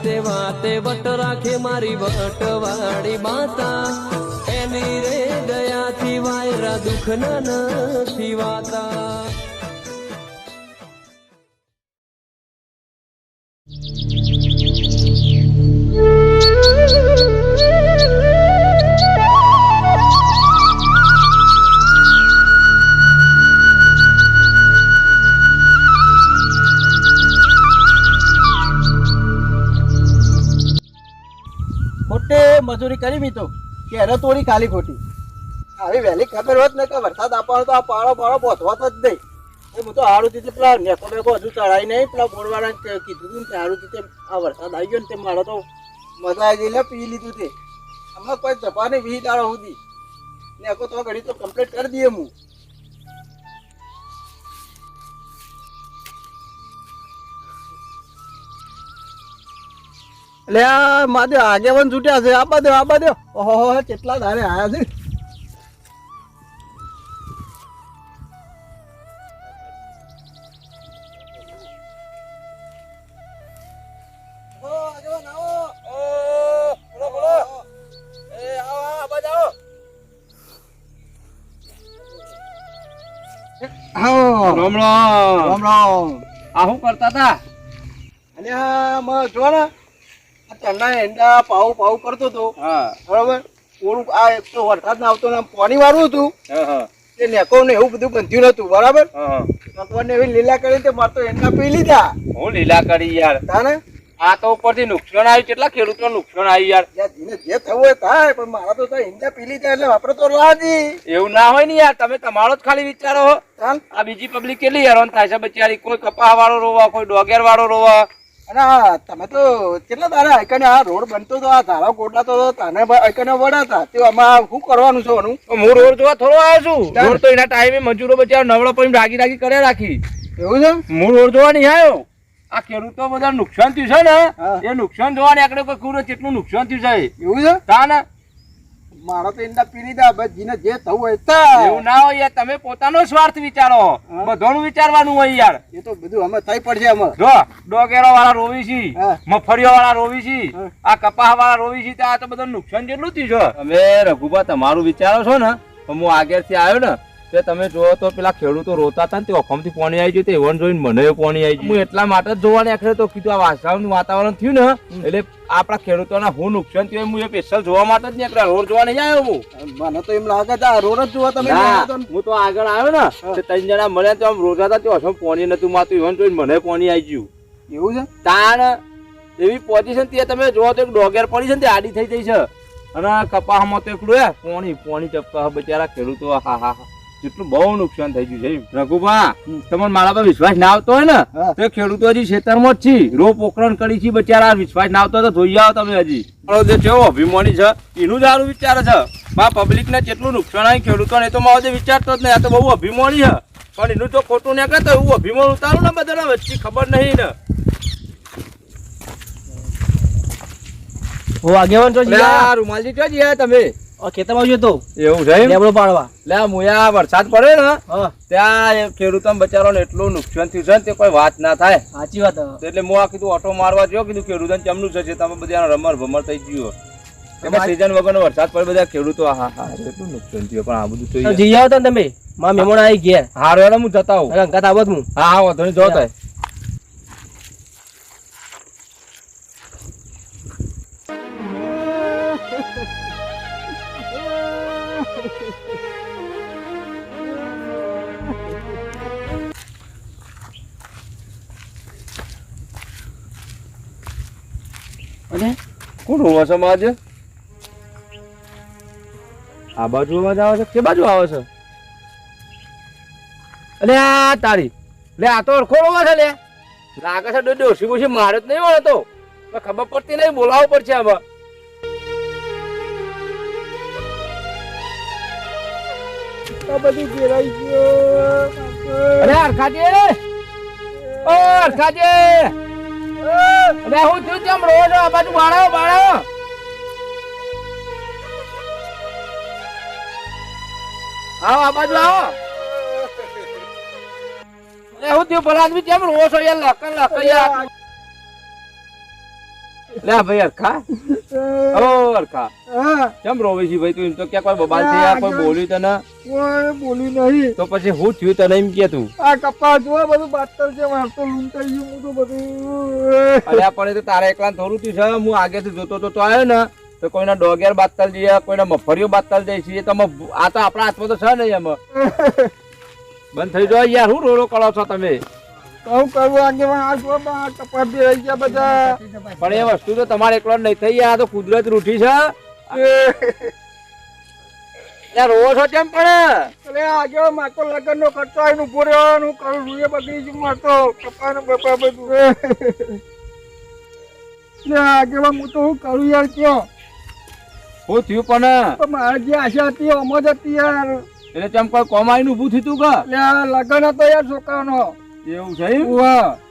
વાતે વાતે વટ રાખે મારી વટવાળી માતા. એની રે દયાથી વાયરા દુઃખ ના નથી વાતા મજૂરી કરી મી તો, કે એને તોડી ખાલી ખોટી. આવી વહેલી ખબર હોત ને કે વરસાદ આપવાનો તો આ પાળો પાળો પહોંચવાતો જ નહીં. એ હું તો હારું રીતે પેલા નેકો બેકો હજુ ચડાવી નહીં, પેલા બોરવાળા કીધું હતું ને હારું રીતે આ વરસાદ આવી ગયો ને તે મારો તો મજા આવી ગઈ પી લીધું તે. હમણાં કોઈ જપાને વીજ દાડો સુધી. નેકો તો ઘડી તો કમ્પ્લીટ કરી દઈએ હું. એટલે આ માદે આગેવાન છૂટ્યા છે. આપા દો આપા દો ઓહો કેટલા ધારે આયા છે. રામ રામ. રામ રામ. આ શું કરતા હતા? અને જો ને. એંડા પાઉ પાઉ કરતો હતો. હા. બરોબર? થોડુંક આ એક તો વરસાદ ના આવતો ને પાણી વાળું હતું. હા નેકો ને એવું બધું બંધ્યું નતું બરાબર? ભગવાન એવી લીલા કરી તે મારે તો એંડા પી લીધા. હું લીલા કરી યાર. તાને આ તો ઉપરથી નુકસાન આવ્યું. કેટલા ખેડૂતો નુકસાન આવ્યું યાર. જ્યાં જે થવું હોય થાય પણ મારા તો ઈંડા પીલી પી લીધા એટલે વાપરો તો રાજી એવું ના હોય ને યાર. તમે તમારો જ ખાલી વિચારો. આ બીજી પબ્લિક કેટલી હેરાન થાય છે? બચારી કોઈ કપા વાળો રોવા કોઈ ડોગેર વાળો રોવા. અને તમે તો કેટલા તારે આઈકને આ રોડ બનતો તો આ ધારા ગોટલા તો તને આઈકને વડાતા તે આમાં શું કરવાનું છે એનું હું રોડ જોવા થોડો આવ્યો છું. રોડ તો એના ટાઈમે મજૂરો બચારો નવડો પણ રાગી રાગી કરે રાખી. એવું છે? હું રોડ જોવા નહીં આવ્યો. આ ખેડૂતો બધા નુકસાન થયું છે ને? એ નુકસાન જોવા ને આકડે કોઈ કેટલું નુકસાન થયું છે એવું છે? તા ને મારા તો એંડા પી લીધા બસ જીને જે થવું હોય તો એવું ના હોય યાર તમે પોતાનો સ્વાર્થ વિચારો. બધાનું વિચારવાનું હોય યાર. એ તો બધું અમે થઈ પડશે અમે. જો ડોગેરો વાળા રોવી છી. મફળીઓ વાળા રોવી છી આ કપાહ વાળા રોવી છી તો આ તો બધું નુકસાન જેટલું થયું છે. અમે રઘુભા તમારું વિચારો છો ને હું આગળથી આવ્યો ને તે તમે જોવો તો પેલા ખેડૂતો રોતા હતા ને તે ઓખમથી પાણી આવી ગયું તે એવન જોઈને મને પાણી આવી ગયું. હું એટલા માટે જ જોવાની આખરે તો કીધું આ વાસાવનું વાતાવરણ થયું ને એટલે આપણા ખેડૂતોના હું નુકસાન થયું હું એ સ્પેશિયલ જોવા માટે જ નીકળ્યા રોડ જોવા નહીં આવ્યો હું. મને તો એમ લાગે છે આ રોડ જ જોવા તમે હું તો આગળ આવ્યો ને તે ત્રણ જણા મળ્યા તો આમ રોજા હતા તે ઓછો પાણી નતું માતું ઇવન જોઈને મને પાણી આવી ગયું. એવું છે? તાણ એવી પોઝિશન તે તમે જોવો તો એક ડોગેર પડી છે ને તે આડી થઈ જઈ છે. અને કપાસમાં તો એકલું હે પોણી પોણી ચપકા બચારા ખેડૂતો હા હા હા. જેટલું બહુ નુકસાન થઈ ગયું છે. રઘુભા તમને મારા પર વિશ્વાસ ના આવતો હોય ને તો ખેડૂતો હજી ખેતરમાં જ છે. રો પોકરણ કરી છે બચારા વિશ્વાસ ના આવતો તો જોઈ આવો તમે હજી. જે છે અભિમાની છે એનું સારું વિચાર છે. મા પબ્લિક ને કેટલું નુકસાન આવી ખેડૂતોને તો મારો વિચારતો જ નહીં આ તો બહુ અભિમાની છે. પણ એનું જો ખોટું નીકળે તો એવું અભિમાન ઉતારું ને બધાના વચ્ચે ખબર નહીં ને. હું આગેવાન તો રૂમાલજી ક્યાં ગયા તમે? ખેતરમાં આવજો તો. એવું છે લેબડો પાડવા. લે મુયા વરસાદ પડે ને ત્યાં ખેડૂતો બચારાને એટલું નુકસાન થયું છે ને તે કોઈ વાત ના થાય. સાચી વાત એટલે હું આ કીધું ઓટો મારવા જો કીધું ખેડૂતોને ચમનું છે તમે બધા રમર ભમર થઈ ગયો એમાં સીઝન વગરનો વરસાદ પડે બધા ખેડૂતો હા હા એટલું નુકસાન થયું પણ આ બધું તો જઈ આવો તમે. માં મહેમાન આવી ગયા. હારું હું જતા આવું. અંકાત આવત હું. હા હા વાંધો નહીં જો તાય કોણ રોવા છે આ બાજુ અવાજ આવે છે? કે બાજુ આવે છે? અરે આ તારી. લે, આ તો ઓળખો રોવા છે લે. લાગે છે ઓછી ઓછી મારે જ નહીં મળે તો ખબર પડતી નહીં બોલાવવું પડશે આમાં. બધી ઘેરાઈ ગયો. અરે, હરખાજી. ઓ, હરખાજી. અરે હું થયું તેમ રોજ આ બાજુ બાળાઓ બાળાઓ આવો, આ બાજુ આવો. અરે હું થયું ભલા આદમી કેમ રો છો યાર લક લક યાર લે આ ભાઈ હરખા. ઓ હરખા. કેમ રોવે છે ભાઈ તું? એમ તો ક્યાં કોઈ બબાલ છે યાર કોઈ બોલ્યું તને કોઈ બોલ્યું નહીં. તો પછી હું થયું તને એમ કે તું? આ કપા જો બધું બાતર છે માર તો લૂંટાઈ ગયું હું તો બધું અલ્યા પણ તો તારા એકલા થોડું થયું છે. હું આગેથી જોતો તો આવ્યો ને તો કોઈના ડોગેર બાતલ જઈએ કોઈના મફરીઓ બાતલ જાય છે તમે આ તો આપણા હાથમાં તો છે નહીં એમાં. બંધ થઈ જાય યાર. હું રોડો કરો છો તમે? કહું કરવું આગેવાન આ જો આ કપા બી રહી ગયા બધા. પણ એ વસ્તુ તો તમારે એકલો નહીં થઈ આ તો કુદરત રૂઠી છે. યાર રોવો છો કેમ પણ? અરે આજે માકો લગન નો ખર્ચો આવીને ઊભો રહ્યો હું કરું રૂએ બગડી ગયું મારતો. કપા ને બપા બધું લે આગેવાન હું તો હું કરું યાર કયો? હું થયું પણ? મારે જે આશા હતી અમ જ હતી યાર. એટલે ચમ કોઈ નું ઊભું થયું તું કે? એટલે લગન હતો યાર છોકરાનો. એવું છે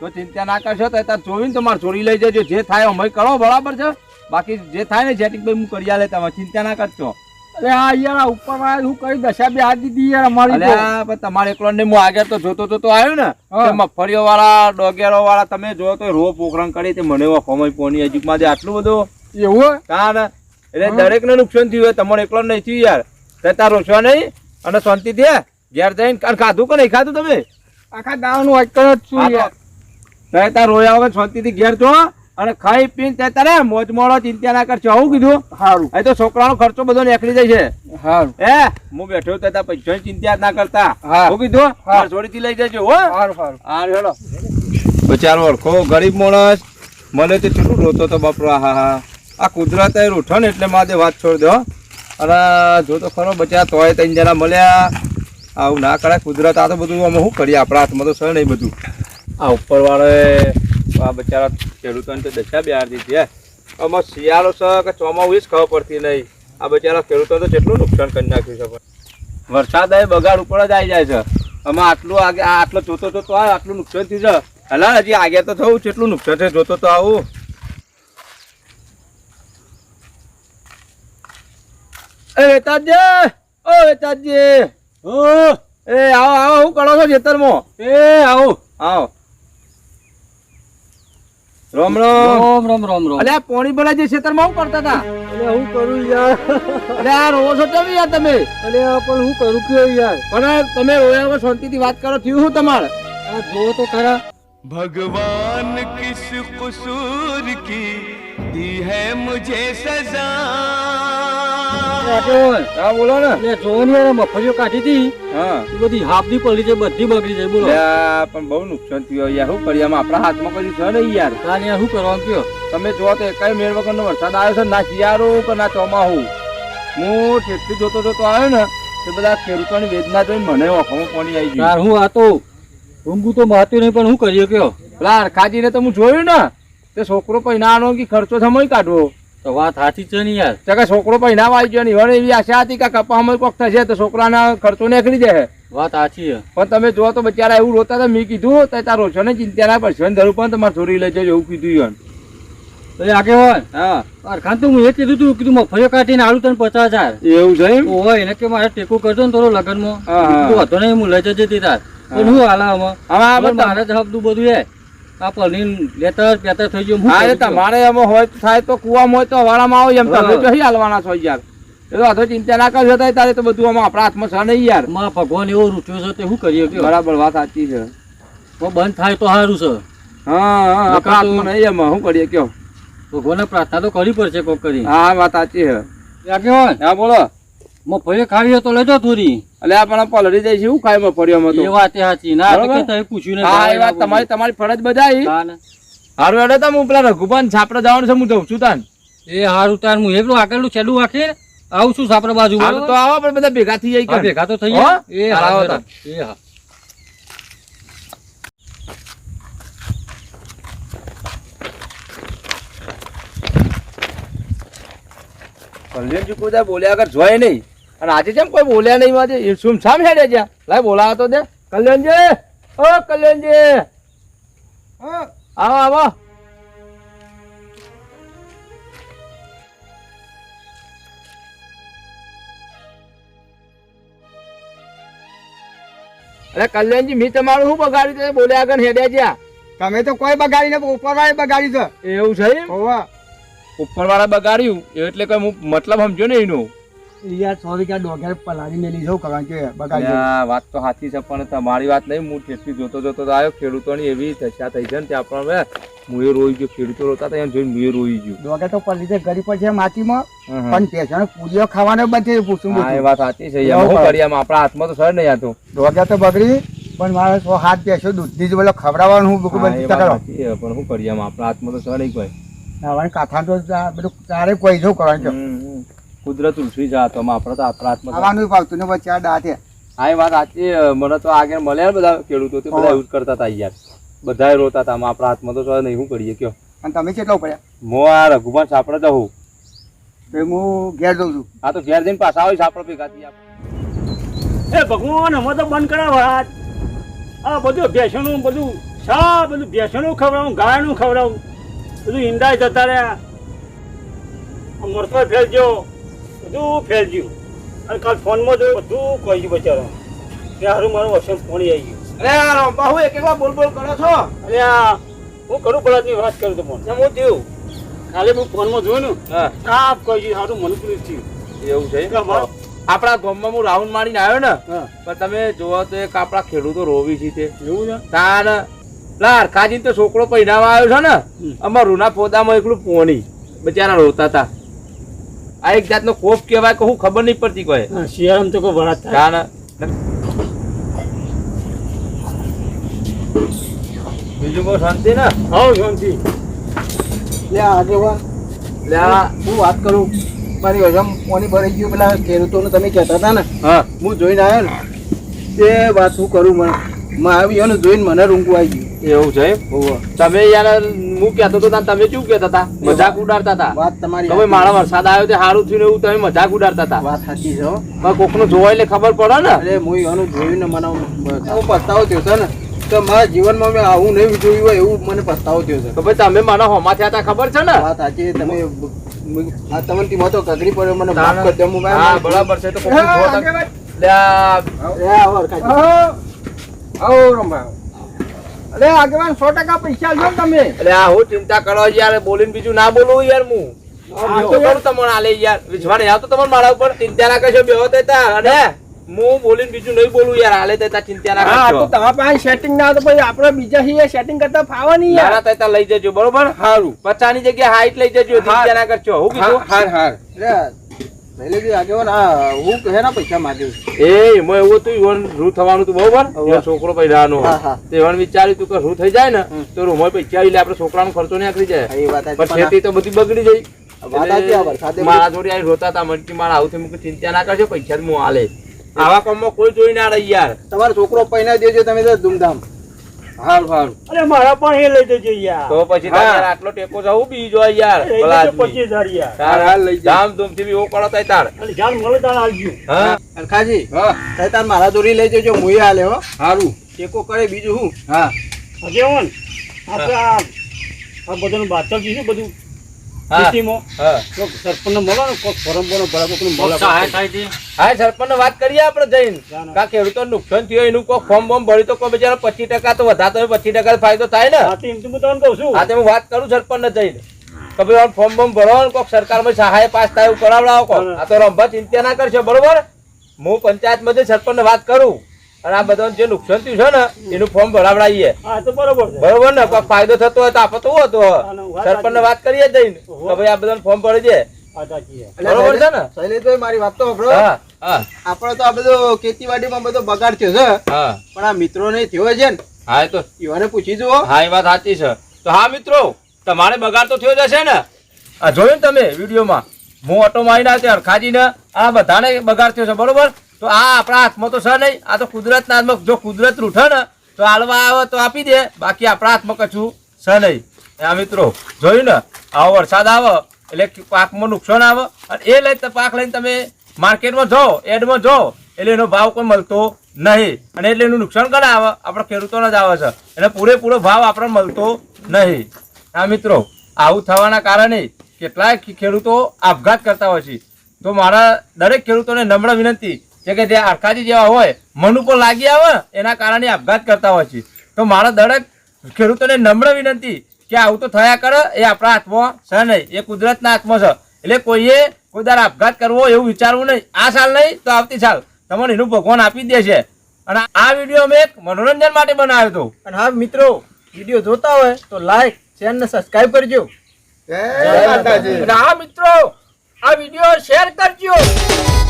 તો ચિંતા ના કરશો તો તાર જોઈને તમારે ચોરી લઈ જજો. જે થાય અમે કરો બરાબર છે? બાકી જે થાય ને જેટિંગ ભાઈ હું કરી આલે તમે ચિંતા ના કરશો. અરે આ યાર ઉપર વાળા હું કરી દશા બે હાથ દીધી યાર અમારી. તમારે એકલો ને હું આગળ તો જોતો જોતો આવ્યો ને હા. મગફળીઓ વાળા ડોગેરો વાળા તમે જો તો રો પોખરણ કરી તે મને વખોમાં પોની હજી માં આટલું બધું. એવું ને. એટલે દરેક ને નુકસાન થયું હોય તમારે એકલો નહીં થયું યાર. તાર રોશવા નહીં અને શાંતિ દે ઘેર જઈને ખાધું કે નહીં ખાધું તમે? આખા દાવાનું અક્કર જ છું હા તો- યાર. તે તાર રોયા વગર શાંતિથી ઘેર જો અને ખાઈ પીને તે તારે મોજ મોડો ચિંતા ના કરશો. આવું કીધું? સારું એ તો છોકરાનો ખર્ચો બધો નીકળી જાય છે. સારું હે? હું બેઠો તો તાર પૈસાની ચિંતા ના કરતા. હા. હું કીધું? જોડીથી લઈ જજો હો. સારું સારું હા હેડો બચારો ઓળખો ગરીબ માણસ મને તો કેટલું રોતો તો બાપરો હા હા. આ કુદરત એ રૂઠો ને એટલે મારે વાત છોડી દો. અને જો તો ખરો બચા તોય ત્રણ જણા મળ્યા. આવું ના કરાય. કુદરત આ તો બધું અમે શું કરીએ? આપણા હાથમાં તો છે નહીં બધું. આ ઉપરવાળાએ આ બચારા ખેડૂતોને તો દશા બિહાર દીધી આમાં શિયાળો છે કે ચોમાવું એ જ ખબર પડતી નહીં. આ બચારા ખેડૂતો તો કેટલું નુકસાન કરી નાખ્યું છે પણ. વરસાદ એ બગાડ ઉપર જ આવી જાય છે. આમાં આટલું આગે આટલો જોતો જોતો આ આટલું નુકસાન થયું છે. હલા, હજી આગે તો થવું કેટલું નુકસાન છે જોતો તો આવું. એ વેતાજી! ઓ વેતાજી! એ આવો આવો હું કરો છો ખેતરમાં? એ આવો. આવો. રોમ રોમ. રોમ રોમ રોમ રોમ. અલ્યા પોણી ભરા જે ખેતરમાં હું કરતા હતા? હું કરું યાર. અલ્યા રોવો છો તમે યાર તમે? અલ્યા પણ હું કરું કે યાર? પણ તમે રોયા શાંતિથી વાત કરો થયું હું તમારે? જો તો ખરા. ભગવાન કિસ કસૂર કી દી હે મુજે સજા. હા બોલો ને. એટલે જો ને યાર કાઢી હતી. હા. એ બધી હાફની પડી છે બધી બગડી છે બોલો. પણ બહુ નુકસાન થયું યાર. શું કરીએ આપણા હાથમાં કશું છે નહીં યાર? યાર શું કરવાનું કયો? તમે જો તો એકાય મેળ વગરનો વરસાદ આવ્યો છે ના શિયાળો કે ના ચોમાહું. હું ઠેઠથી જોતો જોતો આવ્યો ને તે બધા ખેડૂતોની વેદના જોઈને મને ઓખમાં પાણી આવી યાર હું આ તો ઊંઘું તો મહત્વ નહીં પણ હું કરીએ કયો? પેલા અરખાજીને તો હું જોયું ને. તે છોકરો નાનો કે ખર્ચો સમય કાઢવો. તો વાત સાચી છે ને યાર? તો કે છોકરો પહેનાવા આવી ગયો ને હવે એવી આશા હતી કે કપામાં કોક થશે તો છોકરાના ખર્ચો નીકળી જાય વાત સાચી છે. પણ તમે જો તો બચારા એવું રોતા હતા મેં કીધું તો તાર રોશો ને ચિંતા ના પડશે ધરું પણ તમારે છોરી લઈ જજો એવું કીધું એ આગેવાન હા. તો હું એ કીધું તું કીધું મફળીઓ કાઢીને આલુ તને પચાસ હજાર. એવું છે એમ? ઓય એને કે મારે ટેકો કરજો ને થોડો લગનમાં. વાંધો નહીં હું લઈ જજે તી તાર. પણ હું. હાલા આમાં? પણ મારે જ બધું હે આ પનીર લેતર પેતર થઈ ગયું હા એ કરું કયો? તમારે એમાં હોય થાય તો કુવામાં હોય તો વાળામાં આવે એમ તમે. તો હાલવાના છો યાર. એ તો આધો ચિંતા ના તો તારે તો બધું આમાં આપણા હાથમાં છે નહીં યાર. માં ભગવાન એવો રૂચ્યો છે તે શું કરીએ કયો? બરાબર વાત સાચી છે. તો બંધ થાય તો સારું છે. હા હા આપણા હાથમાં નહીં એમાં શું કરીએ કયો? ભગવાનને પ્રાર્થના તો કરવી પડશે કોક કરી. હા વાત સાચી છે. બોલો. મફળી ખાવી તો લેજો થોડી એટલે આપણે પલડી જાય છે શું ખાય મફળીઓમાં એ વાત સાચી. ના તો બરાબર? કે તમે પૂછ્યું હા એ વાત તમારી તમારી ફરજ બજાવી. હારું હેડો તો હું પેલા રઘુભાન છાપડા જવાનું છે હું જઉં છું તાન. એ હારું તાર હું એકલું આકેલું છેલ્લું રાખી આવું છું સાપરા બાજુ તો આવો પણ બધા ભેગા થઈ જાય ભેગા તો થઈ જાય. એ હા. એ હા. કલ્યાણજી કોઈ બોલ્યા આગળ જોય નહીં. અને આજે જેમ કોઈ બોલ્યા નહીં આજે સુમસામ હેડે જ્યાં? લાય બોલાવો તો દે. કલ્યાણજી! ઓ કલ્યાણજી! આવો આવો. અરે કલ્યાણજી મેં તમારું શું બગાડ્યું તે બોલ્યા આગળ હેડ્યા જ્યાં? તમે તો કોઈ બગાડી ને ઉપર વાળી બગાડી છે એવું છે? ઉપરવાળા બગાડ્યું? એટલે કે મતલબ સમજો ને એનો? યાર સોરી કે ડોગર પલાળી મેલી જાઉં કારણ કે અને વાત તો સાચી છે પણ તમારી વાત નહીં હું ઠેઠથી જોતો જોતો આવ્યો ખેડૂતોની એવી દશા થઈ છે ને ત્યાં પણ મુએ રોઈ ગયો ખેડૂતો રોતા હતા જોઈને મુએ રોઈ ગયો. ડોગર તો પડી છે ગરીબ છે માટીમાં પણ પેશન પૂરીઓ ખાવાનો બંધ પૂછું હા એ વાત સાચી છે યાર શું કરીએ આપણા હાથમાં તો સર નહીં આતો ડોગર તો બગડી પણ મારે સો હાથ પેસો દૂધથી જ બોલો ખવડાવવાનું હું હા, બંધ કરો પણ શું કરીએ આપણા હાથમાં તો સર નહીં કોઈ. હવે કાથા તો બધું તારે કોઈ જો કરવાનું. કુદરત ઉલસી જા તો આપણે તો આપણા હાથમાં પાવતું ને વચ્ચે આ ડાથે હા એ વાત સાચી મને તો આગળ મળ્યા બધા ખેડૂતો તે બધા યુઝ કરતા હતા યાર. બધા રોતા હતા. આપણા હાથમાં તો નહીં શું કરીએ કયો? અને તમે કેટલો પડ્યા મો આ રઘુભાન સાપડે જવું તો હું ઘેર જઉં છું. હા તો ઘેર જઈને પાછા આવી સાપડે ભેગા થઈ આપણે. એ ભગવાન અમે તો બંધ કરાવ વાત. આ બધું ભેસણું બધું સા બધું ભેસણું ખવડાવું ગાયનું ખવડાવું. બધું ઈંડા જતા રહ્યા. મરતો ફેલજો. બધું ફેલજ્યું અને કાલ ફોનમાં જોયું બધું કહી ગયું બચારો કે હારું મારું વસંત ફોણી આવી ગયું. અરે આ બાહુ એક એકવાર બોલ બોલ કરો છો? અરે હું કરું બળદની વાત કરું તમને. હું થયું. કાલે હું ફોનમાં જોયું ને સાફ કહી ગયું હારું મને પેલું થયું. એવું છે? આપણા ગામમાં હું રાઉન્ડ મારીને આવ્યો ને પણ તમે જોવો તો એક આપણા ખેડૂતો રોવી છે તે. એવું છે? તાર લા કાજીન તો છોકરો પહેરાવા આવ્યો છે ને. અમાર રૂના પોદામાં એકલું પોણી. બચારા રોતા હતા. આ એક જાતનો કોપ કહેવાય કે હું ખબર નહીં પડતી કોઈ. શિયાળામાં તો કોઈ વરાત થાય. તાન બીજું કોઈ શાંતિ ને? હા શાંતિ. લે આગેવાન લે હું વાત કરું? મારી હજમ કોની ભરાઈ ગયું. પેલા ખેડૂતોને તમે કહેતા હતા ને હા. હું જોઈને આવ્યો ને. તે વાત શું કરું મને મા આવી ને જોઈને મને રૂંગું આવી ગયું. એવું છે? તમે યાર હું કેતો હતો તાન તમે શું કેતા હતા મજાક ઉડાડતા હતા વાત તમારી કે મારા વરસાદ આવ્યો તે સારું થયું એવું તમે મજાક ઉડાડતા હતા વાત સાચી છે હો. કોકનું જોવાય એટલે ખબર પડે ને. અરે હું એનું જોયું ને મને હું પસ્તાવો થયો છે ને. તો મારા જીવનમાં મેં આવું નહીં જોયું હોય એવું મને પસ્તાવો થયો છે. તો ભાઈ તમે મને હોમા થયા હતા ખબર છે ને? વાત સાચી તમે આ તમને ટીમો તો કગડી પડ્યો મને માફ કરી દે હું હા બરાબર છે તો કોક લે આ. આવો હરખાજી. અરે આગેવાન સો ટકા પૈસા લ્યો તમે. અરે આ હું ચિંતા કરો યાર બોલીને બીજું ના બોલું યાર હું લઈ જજો બરોબર? સારું પચાની જગ્યા હાઈટ લઈ જજો ચિંતા ના કરશો. હું કીધું? હાર હાર એ એમાં એવું હતું ઈવન રૂ થવાનું હતું બરોબર? છોકરો પહેરાવાનો હા, હા. તે ઈવન વિચાર્યું તું કે રૂ થઈ જાય ને તો રૂમમાં પૈસા આવી લે આપણે છોકરાનો ખર્ચો નહીં આખરી જાય. પણ ખેતી તો બધી બગડી એટલે મારા જોડે આવીને રોતા હતા મટકી મારા આવું થયું. મેં ચિંતા ના કરજો પૈસા હું આલે આવા કામમાં કોઈ જોઈ ના રહી યાર. તમારો છોકરો પૈના દેજો તમે ધૂમધામ. હારું હારું. અરે મારા પણ એ લઈ જજો યાર. તો પછી તારે આટલો ટેકો જવું બીજો યાર ભલા પચીસ હજાર યાર. તાર હાલ લઈ જા. ધામધૂમથી બી એવો તાય તાર. અને મળે તાણ આવજો હા? અરખાજી હા. તારે તાર મારા દોરી લઈ જજો મુએ હાલે હો. સારું ટેકો કરે બીજું હું. હા. આગેવાન આપણે આ આ બધાનું બાતલ ને બધું. કોક સરપંચને મળો ને કોક ફોરમ બોનો ભરા કોકને મળો હા સરપંચ વાત કરીએ આપણે જઈને. કા ખેડૂતો નુકસાન થયું એનું કોઈ ફોર્મ બોર્મ ભર્યું તો કોઈ બિચારા પચીસ ટકા તો વધારતો હોય પચીસ ટકા ફાયદો થાય ને. હા એમ તો હું તમને કહું છું. હા તે હું વાત કરું સરપંચ જઈને. કે ભાઈ ફોર્મ બોર્મ ભરો ને સરકાર સરકારમાં સહાય પાસ થાય એવું કરાવડાવો કોક. આ તો રંભા ચિંતા ના કરશો બરોબર? હું પંચાયતમાં જઈ સરપંચને વાત કરું. અને આ બધા જે નુકસાન થયું છે ને એનું ફોર્મ ભરાવડાવીએ બરોબર બરોબર ને? કોઈ ફાયદો થતો હોય તો આપો તો હતો. સરપંચ વાત કરીએ જઈને. કે ભાઈ આ બધા ફોર્મ ભરી દે. હા સાચી છે. બરોબર છે ને? શૈલેષભાઈ મારી વાત તો સાંભળો. હા હા. આપણે તો આ બધો ખેતીવાડીમાં બધો બગાડ થયો છે. પણ આ મિત્રો ને થયો છે ને? હા એ તો પૂછી જુઓ. હા એ વાત સાચી છે. તો હા મિત્રો તમારે બગાડ તો થયો જશે ને? આ જોયું ને તમે વિડીયોમાં? હું ઓટો મારીને આવ્યો અરખાજીને આ બધાને બગાડ થયો છે બરોબર? તો આ આપણા હાથમાં તો છે નહીં. આ તો કુદરતના હાથમાં. જો કુદરત રૂઠે ને, તો હાલવા આવે તો આપી દે. બાકી આપણા હાથમાં કશું છે નહીં. આ મિત્રો, જોયું ને? આવો વરસાદ આવે એટલે પાકમાં નુકસાન આવે. અને એ લઈને પાક લઈને તમે માર્કેટમાં જાઓ, એડમાં જાઓ, એટલે એનો ભાવ કોઈ મળતો નહીં. અને એટલે એનું નુકસાન કરે આવે. આપણા ખેડૂતોને જ આવે છે. એટલે પૂરેપૂરો ભાવ આપણને મળતો નહીં. હા, મિત્રો, આવું થવાના કારણે કેટલાય ખેડૂતો આપઘાત કરતા હોય છે. તો મારા દરેક ખેડૂતોને નમ્ર વિનંતી છે કે જે આરકાજી જેવા હોય મન ઉપર લાગી આવે એના કારણે આપઘાત કરતા હોય છે. તો મારા દરેક ખેડૂતોને નમ્ર વિનંતી કે આવું તો થયા કરે એ આપણા હાથમાં છે નહીં. એ કુદરતના હાથમાં છે. એટલે કોઈએ કોઈ દાર આપઘાત કરવો એવું વિચારવું નહીં. આ સાલ નહીં તો આવતી સાલ. તમને એનું ભગવાન આપી દે દેશે. અને આ વીડિયો અમે એક મનોરંજન માટે બનાવ્યો હતો. અને હા મિત્રો વીડિયો જોતા હોય તો લાઈક શેર ને સબસ્ક્રાઇબ કરજો. જય અને આ મિત્રો આ વીડિયો શેર કરો